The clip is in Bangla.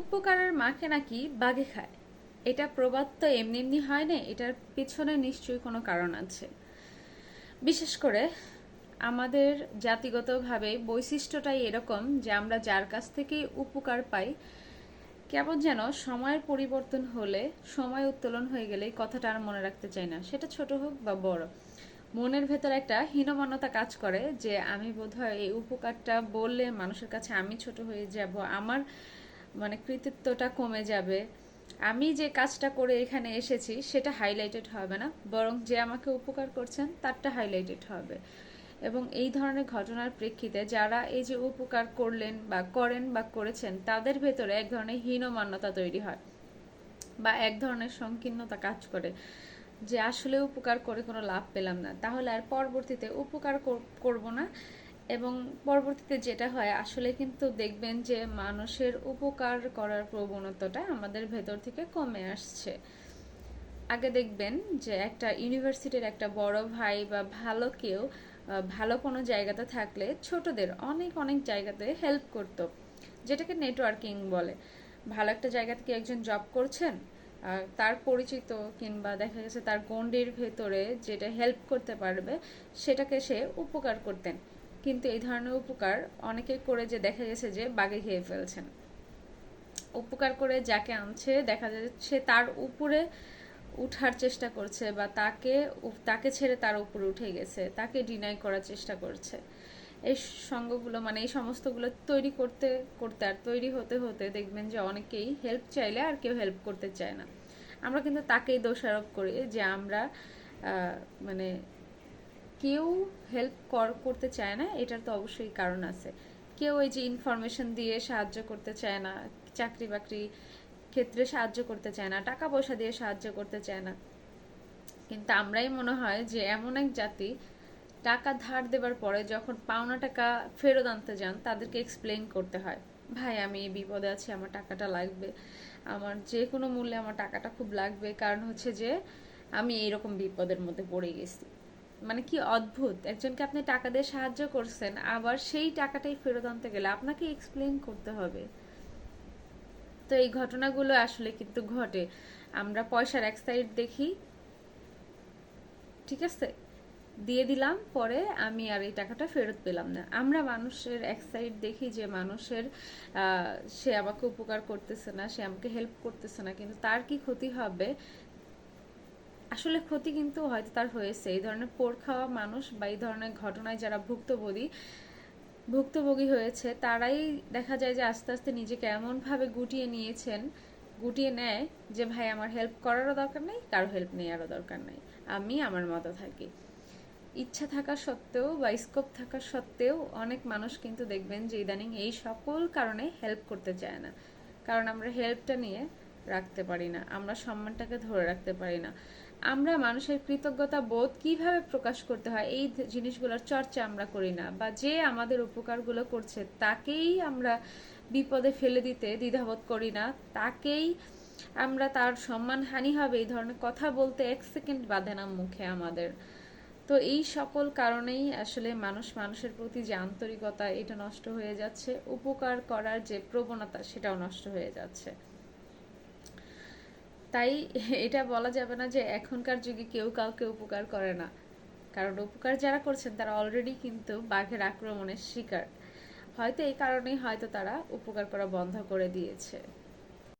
উপকারের মাকে নাকি বাঘে খায়? এটা প্রবাদ তো এমনি এমনি হয় না, এটার পিছনে নিশ্চয়ই কোনো কারণ আছে। বিশেষ করে আমাদের জাতিগতভাবে বৈশিষ্ট্যটাই এরকম যে আমরা যার কাছ থেকেই উপকার পাই, কেমন যেন সময়ের পরিবর্তন হলে, সময় উত্তোলন হয়ে গেলে কথাটা আর মনে রাখতে চাই না। সেটা ছোট হোক বা বড়। মনের ভেতর একটা হীনমান্যতা কাজ করে যে আমি বোধহয় এই উপকারটা বললে মানুষের কাছে আমি ছোট হয়ে যাব, আমার কৃতিত্বটা কমে যাবে। আমি যে কাজটা করে এখানে এসেছি, সেটা হাইলাইটেড হবে না। বরং যে আমাকে উপকার করছেন, তারটা হাইলাইটেড হবে। এবং এই ধরনের ঘটনার প্রেক্ষিতে যারা এই যে উপকার করলেন বা করেন বা করেছেন, তাদের ভেতরে এক ধরনের হীনমান্যতা তৈরি হয় বা এক ধরনের সংকীর্ণতা কাজ করে যে আসলে উপকার করে কোনো লাভ পেলাম না। তাহলে আর পরবর্তীতে উপকার করব না। এবং পরবর্তীতে যেটা হয়, আসলে কিন্তু দেখবেন যে মানুষের উপকার করার প্রবণতাটা আমাদের ভেতর থেকে কমে আসছে। আগে দেখবেন যে একটা ইউনিভার্সিটির একটা বড় ভাই বা ভালো কেউ ভালো কোনো জায়গাতে থাকলে ছোটদের অনেক অনেক জায়গাতে হেল্প করতো। যেটাকে নেটওয়ার্কিং বলে। ভালো একটা জায়গা থেকে একজন জব করছেন তার পরিচিত কিংবা দেখা গেছে তার গন্ডির ভেতরে যেটা হেল্প করতে পারবে, সেটাকে সে উপকার করতেন। কিন্তু এই ধরনের উপকার অনেকে করে যে দেখা গেছে যে বাগে খেয়ে ফেলছেন। উপকার করে যাকে আনছে দেখা যাচ্ছে তার উপরে উঠার চেষ্টা করছে বা তাকে তাকে ছেড়ে তার উপরে উঠে গেছে, তাকে ডিনাই করার চেষ্টা করছে। এই সঙ্গগুলো মানে এই সমস্তগুলো তৈরি করতে করতে আর তৈরি হতে হতে দেখবেন যে অনেকেই হেল্প চাইলে আর কেউ হেল্প করতে চায় না। আমরা কিন্তু তাকেই দোষারোপ করি যে আমরা মানে কেউ হেল্প কর, করতে চায় না, এটার তো অবশ্যই কারণ আছে। কেউ এই যে ইনফরমেশন দিয়ে সাহায্য করতে চায় না, চাকরি বাকরি ক্ষেত্রে সাহায্য করতে চায় না, টাকা পয়সা দিয়ে সাহায্য করতে চায় না। কিন্তু আমরাই মনে হয় যে এমন এক জাতি, টাকা ধার দেবার পরে যখন পাওনা টাকা ফেরত আনতে যান, তাদেরকে এক্সপ্লেন করতে হয়, ভাই, আমি এই বিপদে আছি, আমার টাকাটা লাগবে। আমার যে কোনো মূল্যে আমার টাকাটা খুব লাগবে। কারণ হচ্ছে যে, আমি এইরকম বিপদের মধ্যে পড়ে গেছি। মানে কি অদ্ভুত, একজনকে আপনি টাকা দিয়ে সাহায্য করছেন, আবার সেই টাকাটাই ফেরত আনতে গেলে আপনাকে এক্সপ্লেন করতে হবে। তো এই ঘটনাগুলো আসলে কিন্তু ঘটে। আমরা পয়সার এক সাইড দেখি, ঠিক আছে? দিয়ে দিলাম, পরে আমি আর এই টাকাটা ফেরত পেলাম না। আমরা মানুষের এক সাইড দেখি যে মানুষের সে আমাকে উপকার করতেছে না, সে আমাকে হেল্প করতেছে না, কিন্তু তার কি ক্ষতি হবে? আসলে ক্ষতি কিন্তু হয়তো তার হয়েছে। এই ধরনের পোড় খাওয়া মানুষ বা এই ধরনের ঘটনায় যারা ভুক্তভোগী ভুক্তভোগী হয়েছে, তারাই দেখা যায় যে আস্তে আস্তে নিজেকে এমনভাবে গুটিয়ে নিয়েছেন, গুটিয়ে নেয় যে, ভাই, আমার হেল্প করারও দরকার নেই, কারও হেল্প নেওয়ারও দরকার নেই। আমি আমার মতো থাকি। ইচ্ছা থাকা সত্ত্বেও বা স্কোপ থাকা সত্ত্বেও অনেক মানুষ কিন্তু দেখবেন যে, ইদানিং এই সকল কারণে হেল্প করতে চায় না। কারণ আমরা হেল্পটা নিয়ে রাখতে পারি না, আমরা সম্মানটাকে ধরে রাখতে পারি না। আমরা মানুষের কৃতজ্ঞতা বোধ কীভাবে প্রকাশ করতে হয়? এই জিনিসগুলোর চর্চা আমরা করি না। বা যে আমাদের উপকারগুলো করছে, তাকেই আমরা বিপদে ফেলে দিতে দ্বিধাবোধ করি না। তাকেই আমরা তার সম্মান হানি হবে, এই ধরনের কথা বলতে এক সেকেন্ড বাঁধে না মুখে আমাদের। তো এই সকল কারণেই আসলে মানুষ মানুষের প্রতি যে আন্তরিকতা, এটা নষ্ট হয়ে যাচ্ছে। উপকার করার যে প্রবণতা, সেটাও নষ্ট হয়ে যাচ্ছে। তাই এটা বলা যাবে না যে এখনকার যুগে কেউ কাউকে উপকার করে না। কারণ উপকার যারা করছেন তারা অলরেডি কিন্তু বাঘের আক্রমণের শিকার। হয়তো এই কারণেই হয়তো তারা উপকার করা বন্ধ করে দিয়েছে।